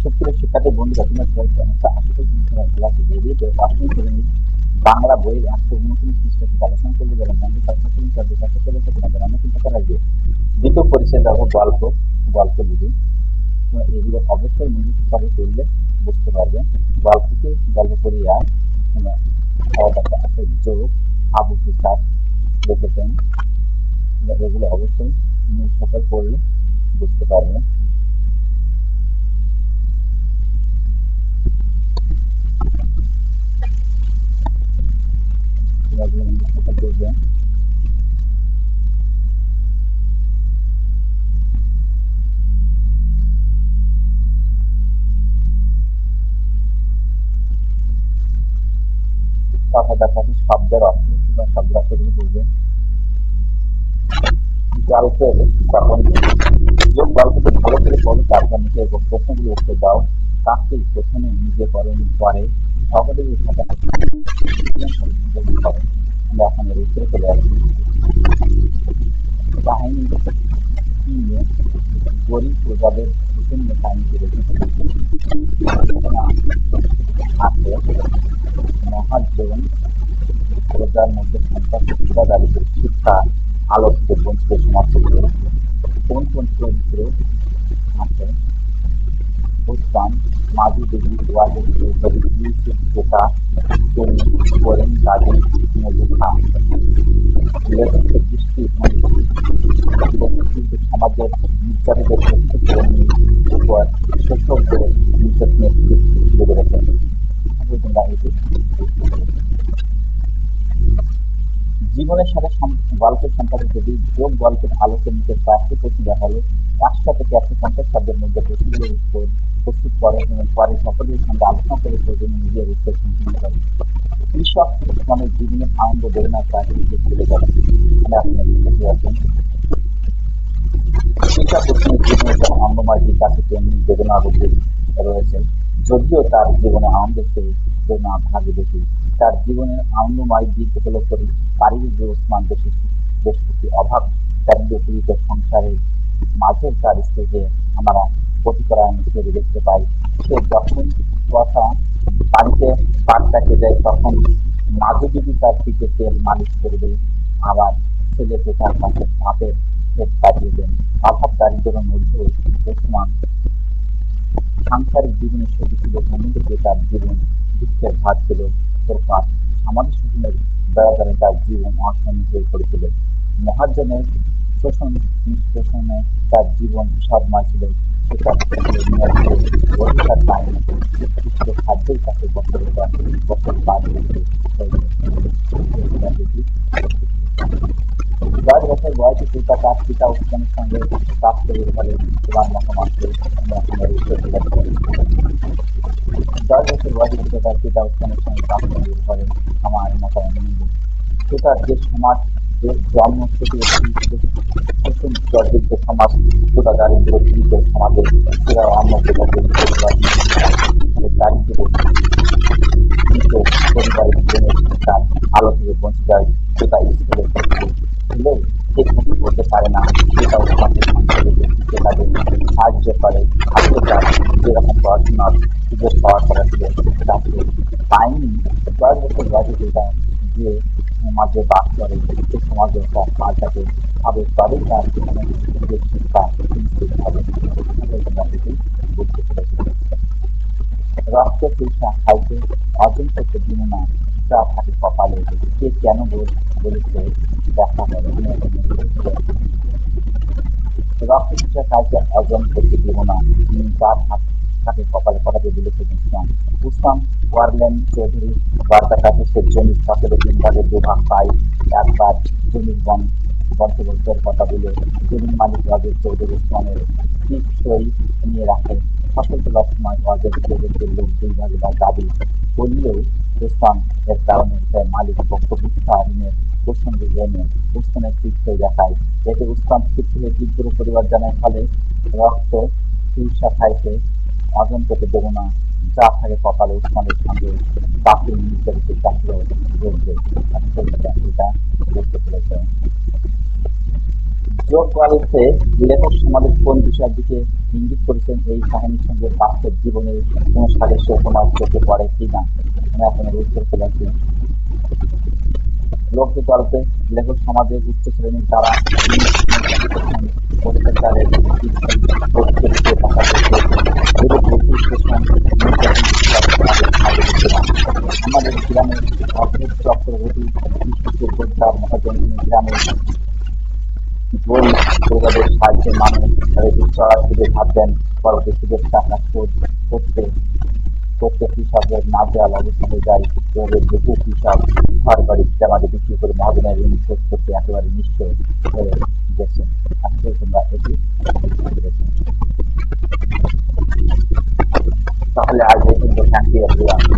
সুপ্রিয় শিক্ষার্থী বন্ধুরা তোমরা সবাই কেমন আছো? আশা করি তোমরা আছো। এই ভিডিওতে অষ্টম শ্রেণির বাংলা বইয়ের একশো উনত্রিশ পৃষ্ঠা থেকে আলোচনা করব যারা বন্ধু করেন তাদের কাছে করেছে তোমাদের অনেক করার যে দ্বিতীয় পরিচয় দেখো গল্প গল্প তোমরা এগুলো অবশ্যই মনোযোগ করে করলে বুঝতে পারবে গল্পকে গল্প করিয়া তোমরা খাওয়া দাওয়া আছে যোগ আবু কিতাব লিখেছেন তোমরা এগুলো অবশ্যই সহকারে পড়লে বুঝতে পারবে তোমরা এগুলো মনোযোগ সহকারে করবে কথা দেখাতে শব্দের অর্থ কিংবা শব্দের অর্থগুলো বুঝবেন গল্পের তখন যে গল্পটি ভালো করে পড়ো, তারপর নিচে প্রশ্নগুলো উত্তর দাও। কাজটি প্রথমে নিজে করেন পরে সকলের সাথে করো আমরা এখন এর উত্তরে চলে আসছি। কাহিনী গরিব প্রজাদের শোষণ নিয়ে কাহিনী রয়েছে আছে। মহাজন প্রজার মধ্যে সম্পর্ক দাঁড়িয়ে শিক্ষা আলোচিত বঞ্চিত সমাজ থেকে কোন কোন চরিত্র আছে বুঝতাম মাঝি দেবী ওয়াজের চৌধুরী ইউসুফ কোটা তৈরি করেন তাদের মজুখা লেখকের দৃষ্টি কিন্তু সমাজের নির্যাতিতের উপর শোষকদের নিষেধ নেতৃত্ব বেড়ে গেছেন জীবনের সাথে গল্পের সম্পর্কে যদি যোগ গল্পের আলোচনা নিতে চারটি প্রশ্ন দেওয়া হলো একশো থেকে একশো পঞ্চাশ শব্দের মধ্যে উত্তর প্রস্তুত করে এবং পরে সকলের সঙ্গে আলোচনা করে প্রয়োজনে নিজের উত্তর সম্পূর্ণ করে। কৃষক মানে জীবনের আনন্দ, বেদনা প্রাকৃতিক তুলে যাবে মানে আপনার বুঝতে পারছেন কৃষক জীবনে আনন্দময় তেমনি বেদনা রয়েছে, যদিও তার জীবনে আনন্দের চেয়ে বেদনা ভাগে বেশি। তার জীবনের আনন্দময় দিক হলো করি পারিবারিক যে ওসমান বেশি বেশ কিছু অভাব দারিদ্র সংসারের মাঝে তার স্টেজে আমরা প্রতিকরায়ণ হিসেবে দেখতে পাই। সে যখন কথা বাড়িতে পাট কাটে যায় তখন মাঝে যদি তার পিঠে তেল মালিশ করবে আবার ছেলেকে তার কাছে ক্ষেত কাটিয়ে দেন। অভাব দারিদ্রের মধ্যে সাংসারিক জীবনের ছবি ছিল, অন্যদিকে তার জীবন দুঃখের ভাত ছিল। প্রকাশ আমাদের শোষণের দয়া করে তার জীবন অসহনীয় পড়েছিল মহাজনের শোষণ নিষ্পেষণে তার জীবন বিষাদময় ছিল অধিকার পায়নি খাদ্যের কাছে বছর দশ বছর বয়সে পিতা তার পিতা সঙ্গে কাজ করে ফলে তোমার মতামতকে দশ বছর বয়সে পিতা তার পিতা উৎপাদনের সঙ্গে কাজ করে আমার মতামত নেব পিতার যে সমাজ যে জন্ম থেকে দরিদ্র সমাজ তথা দারিদ্র পীড়িত সমাজের সেরা অন্য দারিদ্র পরিবারের জীবনের তার আলো থেকে বঞ্চিত হয় সেটা স্কুলে ঠিক মতো করতে পারে না সেটা সমাজের সংসারে তাদের সাহায্য করে খাদ্য চাষ যেরকম পড়াশোনার সুযোগ পাওয়া করা ছিল তাকে পায়নি দশ বছর বয়সে যেটা যে সমাজে বাস করে সে সমাজে তার কাজটাকে হবে তবেই তার জীবনে যে শিক্ষা হবে বুঝতে পেরেছি রক্ত তৃষা খাইতে অর্জন করতে দিন না যা থাকে কপালে কে কেন বলেছে দেখা রক্ত তৃষা খাইতে অর্জন করতে দিব না যা থাকে কপালে কপালে বলেছে ইসলাম ইসলাম ওয়ারলেন, চৌধুরী বার্তা কাছে সে জমির ফসলে তিন ভাগে দুভাগ পায়। একবার জমির বন বন্ধবন্ধের কথা বলে জমির মালিক রাজের চৌধুরী ইসলামের টিকসই নিয়ে রাখে ফসল তোলার সময় রাজের চৌধুরীর লোক দুই ভাগে বা দাবি করলেও ইসলাম এর কারণে তার মালিক পক্ষ ঋণের প্রসঙ্গে এনে উস্তানের তীর্থই দেখায়। এতে উস্তান হয়ে তীব্র পরিবার জানার ফলে রক্ত চিকিৎসা খাইতে অর্জন করতে দেব না। যা থাকে কপালে উসমানের সঙ্গে বাকি নির্ধারিত চাকরি ঘটবে এটা বুঝতে পেরেছে যোগ গল্পে লেখক সমাজের কোন বিষয়ের দিকে ইঙ্গিত করেছেন এই কাহিনীর সঙ্গে বাস্তব জীবনের কোন সাদৃশ্য তোমার চোখে পড়ে কিনা আমি আপনার উত্তর পেলাম লোকটি গল্পে লেখক সমাজের উচ্চ শ্রেণির দ্বারা অত্যাচারের প্রত্যেককে টাকা আমাদের গ্রামে অদ্ভুত চক্রবর্তী বিষ্ণুপুর মহাজন গ্রামে বই পরিবারের সাহায্যে মানুষ তাদের চড়া সুদে ভাবতেন পরবর্তী সুদের টাকা করতে করতে কৃষকের না দেওয়ার যায় এভাবে বহু কৃষক ঘর বাড়ি জামাতে বিক্রি করে মহাজনের ঋণ শোধ করতে একেবারে নিঃস্ব হয়ে গেছে আসলে তোমরা এটি বুঝতে পেরেছ। তাহলে আজ